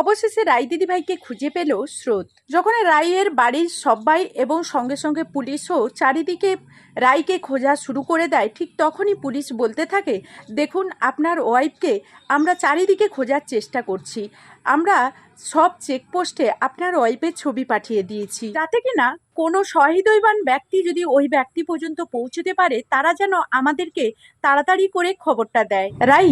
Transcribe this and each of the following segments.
অবশেষে রাই দিদিভাইকে খুঁজে পেল স্রোত। যখন রাইয়ের বাড়ির সবাই এবং সঙ্গে সঙ্গে পুলিশও চারিদিকে রাইকে খোঁজা শুরু করে দেয়, ঠিক তখনই পুলিশ বলতে থাকে, দেখুন, আপনার ওয়াইফকে আমরা চারিদিকে খোঁজার চেষ্টা করছি। আমরা সব চেকপোস্টে আপনার ওয়াইফের ছবি পাঠিয়ে দিয়েছি। যাতে কিনা কোনো সহৃদয়বান ব্যক্তি যদি ওই ব্যক্তি পর্যন্ত পৌঁছতে পারে, তারা যেন আমাদেরকে তাড়াতাড়ি করে খবরটা দেয়। রাই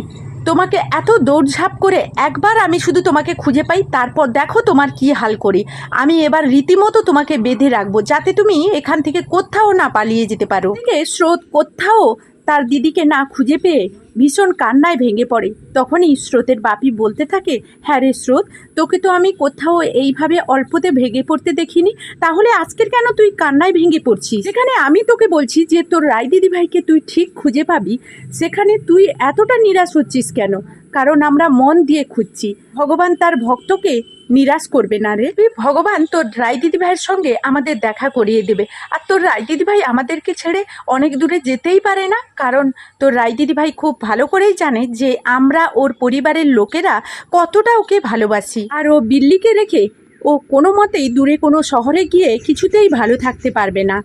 তোমাকে এত দৌড়ঝাঁপ করে একবার আমি শুধু তোমাকে খুঁজে পাই, তারপর দেখো তোমার কি হাল করি। আমি এবার রীতিমতো তোমাকে বেঁধে রাখব, যাতে তুমি এখান থেকে কোথাও না পালিয়ে যেতে পারো। স্রোত কোথাও তার দিদিকে না খুঁজে পেয়ে ভীষণ কান্নায় ভেঙে পড়ে। তখনই স্রোতের বাপি বলতে থাকে হ্যাঁ রে স্রোত, তোকে তো আমি কোথাও এইভাবে অল্পতে ভেঙে পড়তে দেখিনি। তাহলে আজকের কেন তুই কান্নায় ভেঙে পড়ছিস? যেখানে আমি তোকে বলছি যে তোর রায় দিদি ভাইকে তুই ঠিক খুঁজে পাবি, সেখানে তুই এতটা নিরাশ হচ্ছিস কেন? কারণ আমরা মন দিয়ে খুঁজছি। ভগবান তার ভক্তকে নিরাশ করবে না রে। তুই ভগবান, তোর রায় দিদি ভাইয়ের সঙ্গে আমাদের দেখা করিয়ে দেবে। আর তোর রায় দিদি ভাই আমাদেরকে ছেড়ে অনেক দূরে যেতেই পারে না। কারণ তোর রায় দিদি ভাই খুব ভালো করেই জানে যে আমরা ওর পরিবারের লোকেরা কতটা ওকে ভালোবাসি। আর ও বিল্লিকে রেখে ও কোনো মতেই দূরে কোনো শহরে গিয়ে কিছুতেই ভালো থাকতে পারবে না।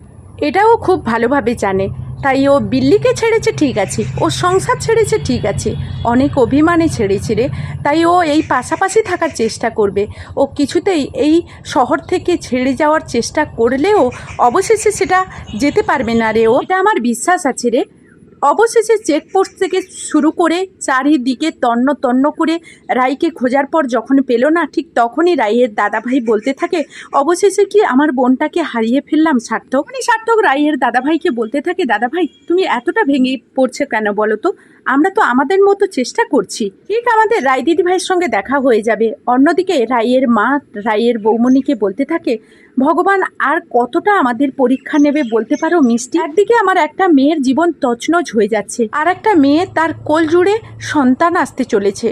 এটাও খুব ভালোভাবে জানে। তাই ও বিল্লিকে ছেড়েছে, ঠিক আছে। ও সংসার ছেড়েছে, ঠিক আছে। অনেক অভিমানে ছেড়েছে রে। তাই ও এই পাশাপাশি থাকার চেষ্টা করবে। ও কিছুতেই এই শহর থেকে ছেড়ে যাওয়ার চেষ্টা করলেও অবশেষে সেটা যেতে পারবে না রে। ও, এটা আমার বিশ্বাস আছে রে। অবশেষে চেকপোস্ট থেকে শুরু করে চারিদিকে তন্ন তন্ন করে রাইকে খোঁজার পর যখন পেল না, ঠিক তখনই রাইয়ের দাদাভাই বলতে থাকে, অবশেষে কি আমার বোনটাকে হারিয়ে ফেললাম সার্থক? মানে সার্থক রাইয়ের দাদাভাইকে বলতে থাকে, দাদাভাই, তুমি এতটা ভেঙে পড়ছে কেন বলো তো? আমরা তো আমাদের মতো চেষ্টা করছি। ঠিক আমাদের রায় দিদি ভাইয়ের সঙ্গে দেখা হয়ে যাবে। অন্যদিকে রাইয়ের মা রাইয়ের বৌমণিকে বলতে থাকে, ভগবান আর কতটা আমাদের পরীক্ষা নেবে বলতে পারো মিষ্টি? একদিকে আমার একটা মেয়ের জীবন তছনছ হয়ে যাচ্ছে আর একটা মেয়ে তার কোল জুড়ে সন্তান আসতে চলেছে।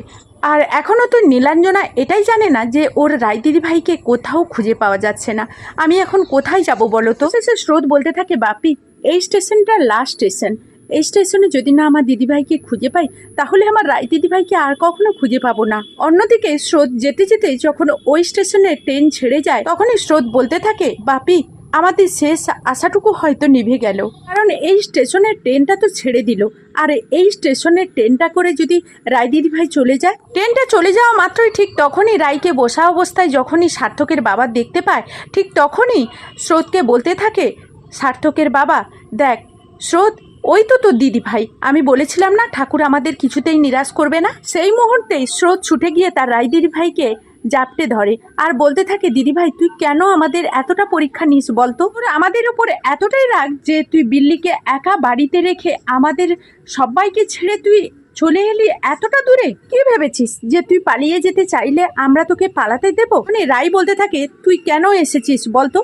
আর এখনও তো নীলাঞ্জনা এটাই জানে না যে ওর রায় দিদি ভাইকে কোথাও খুঁজে পাওয়া যাচ্ছে না। আমি এখন কোথায় যাব বলো তো? শেষে স্রোত বলতে থাকে, বাপি, এই স্টেশনটা লাস্ট স্টেশন। এই স্টেশনে যদি না আমার দিদিভাইকে খুঁজে পাই, তাহলে আমার রায় দিদিভাইকে আর কখনো খুঁজে পাবো না। অন্যদিকে স্রোত যেতে যেতে যখন ওই স্টেশনে ট্রেন ছেড়ে যায়, তখনই স্রোত বলতে থাকে, বাপি, আমাদের শেষ আশাটুকু হয়তো নিভে গেল। কারণ এই স্টেশনের ট্রেনটা তো ছেড়ে দিল। আর এই স্টেশনের ট্রেনটা করে যদি রায় দিদিভাই চলে যায়? ট্রেনটা চলে যাওয়া মাত্রই ঠিক তখনই রায়কে বসা অবস্থায় যখনই সার্থকের বাবা দেখতে পায়, ঠিক তখনই স্রোতকে বলতে থাকে, সার্থকের বাবা, দেখ, স্রোত ওই তো তোর দিদি ভাই। আমি বলেছিলাম না, ঠাকুর আমাদের কিছুতেই নিরাশ করবে না? সেই মুহূর্তেই স্রোত ছুটে গিয়ে তার রায় দিদি ভাইকে জাপটে ধরে। আর বলতে থাকে, দিদি ভাই, তুই কেন আমাদের এতটা পরীক্ষা নিস বলতো? আমাদের উপর এতটাই রাগ যে তুই বিল্লিকে একা বাড়িতে রেখে আমাদের সবাইকে ছেড়ে তুই চলে এলি এতটা দূরে? কি ভেবেছিস যে তুই পালিয়ে যেতে চাইলে আমরা তোকে পালাতে দেবো? মানে রাই বলতে থাকে, তুই কেন এসেছিস বলতো?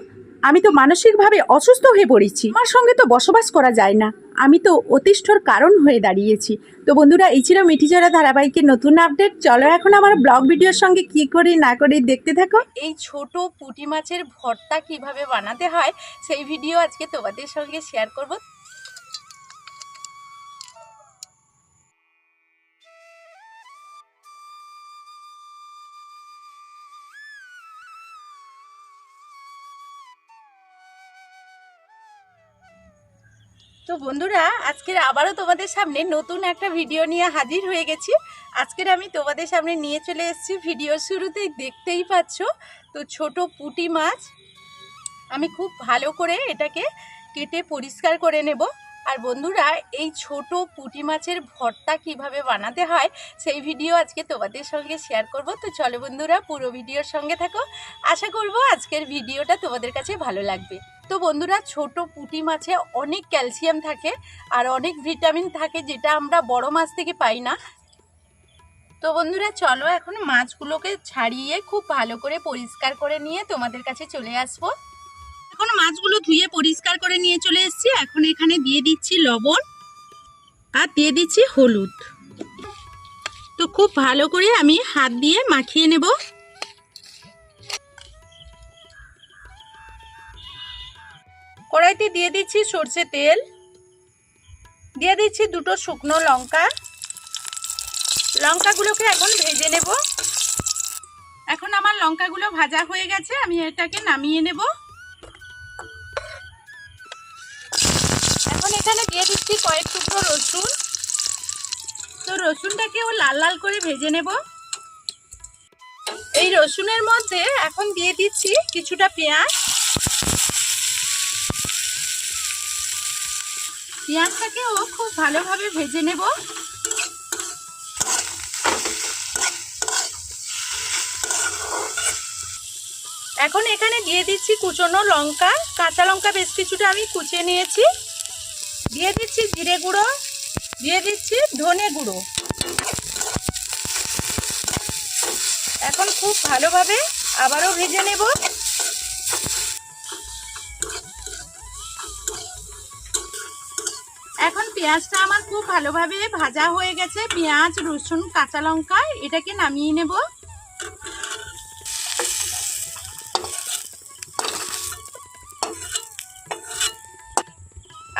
আমি তো মানসিকভাবে অসুস্থ হয়ে পড়েছি। আমার সঙ্গে তো বসবাস করা যায় না। আমি তো অতিষ্ঠর কারণ হয়ে দাঁড়িয়েছি। তো বন্ধুরা, এই ছিল মিঠিচড়া ধারাবাহিকের নতুন আপডেট। চলো এখন আমার ব্লগ ভিডিওর সঙ্গে কি করি না করি দেখতে থাকো। এই ছোট পুঁটি মাছের ভর্তা কীভাবে বানাতে হয়, সেই ভিডিও আজকে তোমাদের সঙ্গে শেয়ার করব। তো বন্ধুরা, আজকের আবারও তোমাদের সামনে নতুন একটা ভিডিও নিয়ে হাজির হয়ে গেছি। আজকের আমি তোমাদের সামনে নিয়ে চলে এসেছি ভিডিও শুরুতেই দেখতেই পাচ্ছ তো ছোট পুটি মাছ। আমি খুব ভালো করে এটাকে কেটে পরিষ্কার করে নেব। আর বন্ধুরা, এই ছোট পুঁটি মাছের ভর্তা কীভাবে বানাতে হয়, সেই ভিডিও আজকে তোমাদের সঙ্গে শেয়ার করব। তো চলো বন্ধুরা, পুরো ভিডিওর সঙ্গে থাকো। আশা করব আজকের ভিডিওটা তোমাদের কাছে ভালো লাগবে। তো বন্ধুরা, ছোট পুঁটি মাছে অনেক ক্যালসিয়াম থাকে আর অনেক ভিটামিন থাকে যেটা আমরা বড় মাছ থেকে পাই না। তো বন্ধুরা, চলো এখন মাছগুলোকে ছাড়িয়ে খুব ভালো করে পরিষ্কার করে নিয়ে তোমাদের কাছে চলে আসব। এখন মাছগুলো ধুয়ে পরিষ্কার করে নিয়ে চলে এসেছি। এখন এখানে দিয়ে দিচ্ছি লবণ আর দিয়ে দিচ্ছি হলুদ। তো খুব ভালো করে আমি হাত দিয়ে মাখিয়ে নেব। কড়াইতে দিয়ে দিচ্ছি সর্ষে তেল। দিয়ে দিচ্ছি দুটো শুকনো লঙ্কা। লঙ্কাগুলোকে এখন ভেজে নেব। এখন আমার লঙ্কাগুলো ভাজা হয়ে গেছে, আমি এটাকে নামিয়ে নেব। এখন এখানে দিয়ে দিচ্ছি কয়েক টুকরো রসুন। তো রসুনটাকেও লাল লাল করে ভেজে নেব। এই রসুনের মধ্যে এখন দিয়ে দিচ্ছি কিছুটা পেঁয়াজ। পেঁয়াজটাকেও খুব ভালোভাবে ভেজে নেব। এখন এখানে দিয়ে দিচ্ছি কুচনো লঙ্কা। কাঁচা লঙ্কা বেশ কিছুটা আমি কুচিয়ে নিয়েছি। দিয়ে দিচ্ছি জিরে গুঁড়ো, দিয়ে দিচ্ছি ধনে গুঁড়ো। এখন খুব ভালোভাবে আবারও ভেজে নেব। এখন পেঁয়াজটা আমার খুব ভালোভাবে ভাজা হয়ে গেছে। পেঁয়াজ, রসুন, কাঁচা লঙ্কা, এটাকে নামিয়ে নেব।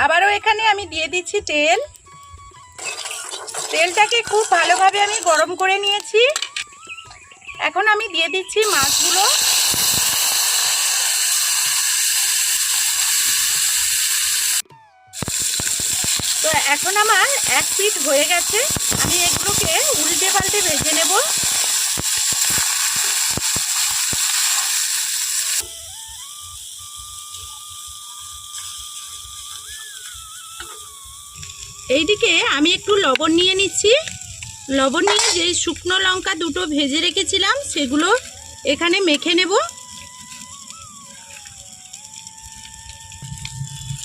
আবারও এখানে আমি দিয়ে দিচ্ছি তেল। তেলটাকে খুব ভালোভাবে আমি গরম করে নিয়েছি। এখন আমি দিয়ে দিচ্ছি মাছগুলো। তো এখন আমার এক পিট হয়ে গেছে। আমি এগুলোকে উল্টে পাল্টে ভেজে নেব। এইদিকে আমি একটু লবণ নিয়ে নিচ্ছি। লবণ নিয়ে যে শুকনো লঙ্কা দুটো ভেজে রেখেছিলাম, সেগুলো এখানে মেখে নেব।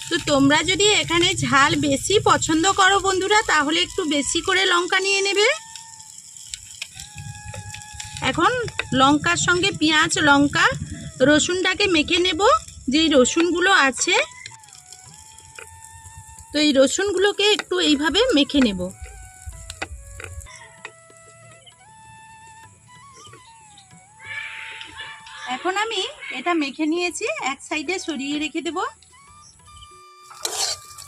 তো তোমরা যদি এখানে ঝাল বেশি পছন্দ করো বন্ধুরা, তাহলে একটু বেশি করে লঙ্কা নিয়ে নেবে। এখন লঙ্কার সঙ্গে পেঁয়াজ, লঙ্কা, রসুনটাকে মেখে নেব। যেই রসুনগুলো আছে তো এই রসুনগুলোকে একটু এইভাবে মেখে নেব। এখন আমি এটা মেখে নিয়েছি, এক সাইডে সরিয়ে রেখে দেব।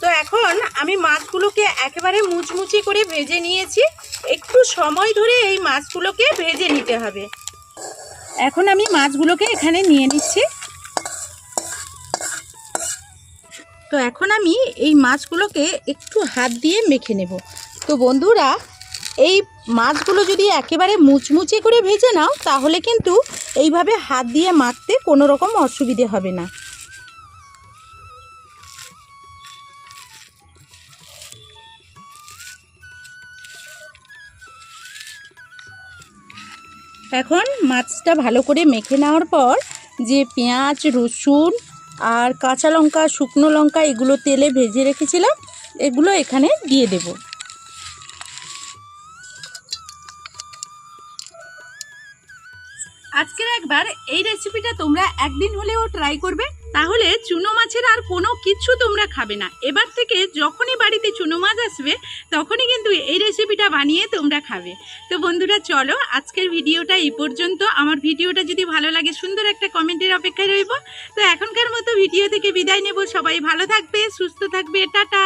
তো এখন আমি মাছগুলোকে একেবারে মুচমুচি করে ভেজে নিয়েছি। একটু সময় ধরে এই মাছগুলোকে ভেজে নিতে হবে। এখন আমি মাছগুলোকে এখানে নিয়ে নিচ্ছি। তো এখন আমি এই মাছগুলোকে একটু হাত দিয়ে মেখে নেব। তো বন্ধুরা, এই মাছগুলো যদি একেবারে মুচমুচে করে ভেজে নাও, তাহলে কিন্তু এইভাবে হাত দিয়ে মাখতে কোনো রকম অসুবিধে হবে না। এখন মাছটা ভালো করে মেখে নেওয়ার পর যে পেঁয়াজ, রসুন আর কাঁচা লঙ্কা শুকনো লঙ্কা এগুলো তেলে ভেজে রেখেছিলাম। এগুলো এখানে দিয়ে দেব। এই রেসিপিটা তোমরা একদিন হলেও ট্রাই করবে, তাহলে চুনো মাছের আর কোনো কিছু তোমরা খাবে না। এবার থেকে যখনই বাড়িতে চুনো মাছ আসবে, তখনই কিন্তু এই রেসিপিটা বানিয়ে তোমরা খাবে। তো বন্ধুরা, চলো আজকের ভিডিওটা এই পর্যন্ত। আমার ভিডিওটা যদি ভালো লাগে, সুন্দর একটা কমেন্টের অপেক্ষায় রইব। তো এখনকার মতো ভিডিও থেকে বিদায় নেব। সবাই ভালো থাকবে, সুস্থ থাকবে। টাটা!